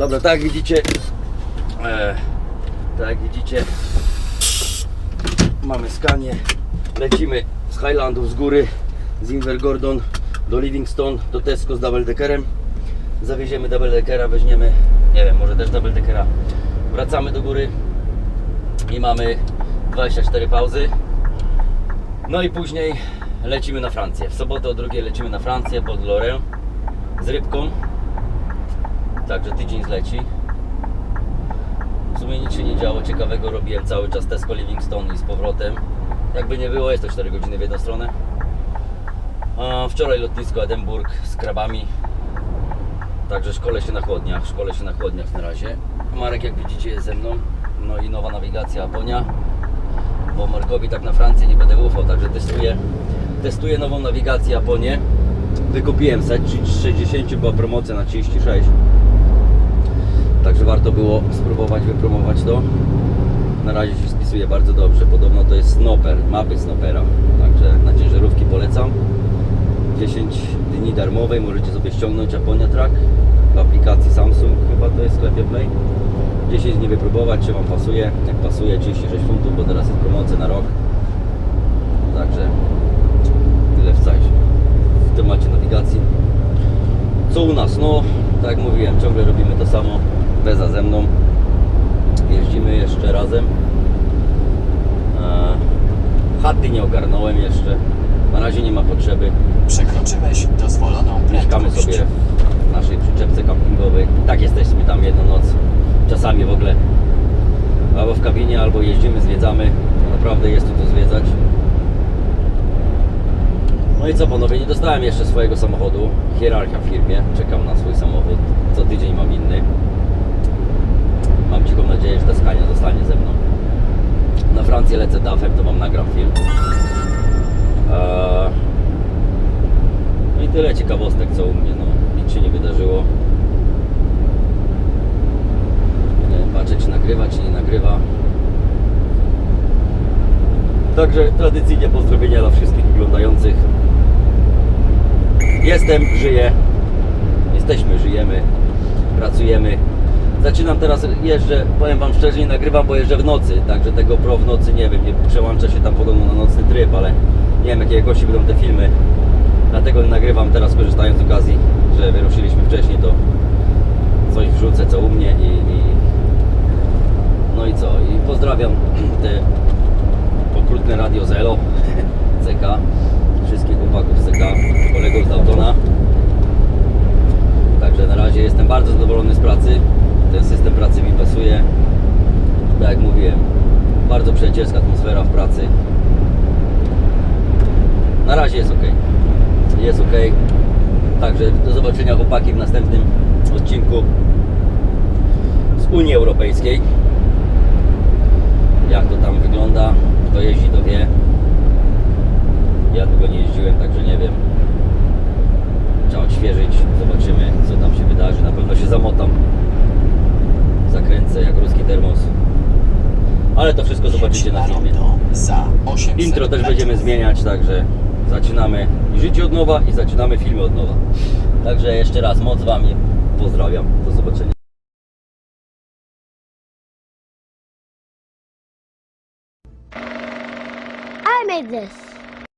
Dobra, tak widzicie, e, tak widzicie, mamy skanie, lecimy z Highlandów z góry, z Invergordon do Livingstone, do Tesco z double deckerem, zawieziemy double deckera, weźmiemy, nie wiem, może też double deckera, wracamy do góry i mamy 24 pauzy, no i później lecimy na Francję, w sobotę o drugiej lecimy na Francję pod Lorę z rybką, Także tydzień zleci. W sumie nic się nie działo ciekawego, robiłem cały czas Tesco Livingstone i z powrotem. Jakby nie było, jest to 4 godziny w jedną stronę. A wczoraj lotnisko Edynburg z krabami. Także szkole się na chłodniach, szkole się na chłodniach na razie. Marek jak widzicie jest ze mną. No i nowa nawigacja Japonia. Bo Markowi tak na Francję nie będę ufał, także testuję, testuję nową nawigację Japonię. Wykupiłem set, 60 była promocja na 36. Także warto było spróbować wypromować to. Na razie się spisuje bardzo dobrze. Podobno to jest Snoper, mapy Snopera. Także na ciężarówki polecam. 10 dni darmowej możecie sobie ściągnąć Japonia Track w aplikacji Samsung, chyba to jest w sklepie Play. 10 dni wypróbować, czy Wam pasuje. Jak pasuje 36 funtów, bo teraz jest promocja na rok. Także tyle w w temacie nawigacji. Co u nas? No, tak jak mówiłem, ciągle robimy to samo. Beza ze mną. Jeździmy jeszcze razem. E, chaty nie ogarnąłem jeszcze. Na razie nie ma potrzeby. Przekroczyłeś dozwoloną Mieszkamy prędkość. sobie w naszej przyczepce kampingowej. I tak jesteśmy tam jedną noc. Czasami w ogóle albo w kabinie, albo jeździmy, zwiedzamy. Naprawdę jest tu co zwiedzać. No i co panowie, nie dostałem jeszcze swojego samochodu. Hierarchia w firmie, czekam na swój samochód. Co tydzień. Mam Francję lecę DAF-em, to wam nagram film. No i tyle ciekawostek co u mnie, no nic się nie wydarzyło. Patrzę czy nagrywa, czy nie nagrywa. Także tradycyjnie pozdrowienia dla wszystkich oglądających. Jestem, żyję. Jesteśmy, żyjemy, pracujemy. Zaczynam teraz, jeżdżę, powiem Wam szczerze, nie nagrywam, bo jeżdżę w nocy, także tego pro w nocy nie wiem, nie przełącza się tam podobno na nocny tryb, ale nie wiem jakiej jakości będą te filmy. Dlatego nagrywam teraz, korzystając z okazji, że wyruszyliśmy wcześniej, to coś wrzucę, co u mnie i, i no i co, i pozdrawiam te okrutne radio Zelo CK, wszystkich chłopaków z CK, kolegów z Autona. Także na razie jestem bardzo zadowolony z pracy. Ten system pracy mi pasuje. Tak jak mówiłem, bardzo przyjacielska atmosfera w pracy. Na razie jest ok. Jest ok. Także do zobaczenia chłopaki w następnym odcinku z Unii Europejskiej. Jak to tam wygląda, kto jeździ to wie. Ja długo nie jeździłem, także nie wiem. Trzeba odświeżyć, zobaczymy co tam się wydarzy. Na pewno się zamotam. Termos. Ale to wszystko zobaczycie na filmie. Rondo za 800 Intro też będziemy zmieniać, także zaczynamy życie od nowa i zaczynamy filmy od nowa. Także jeszcze raz moc Wami pozdrawiam. Do zobaczenia. I made this.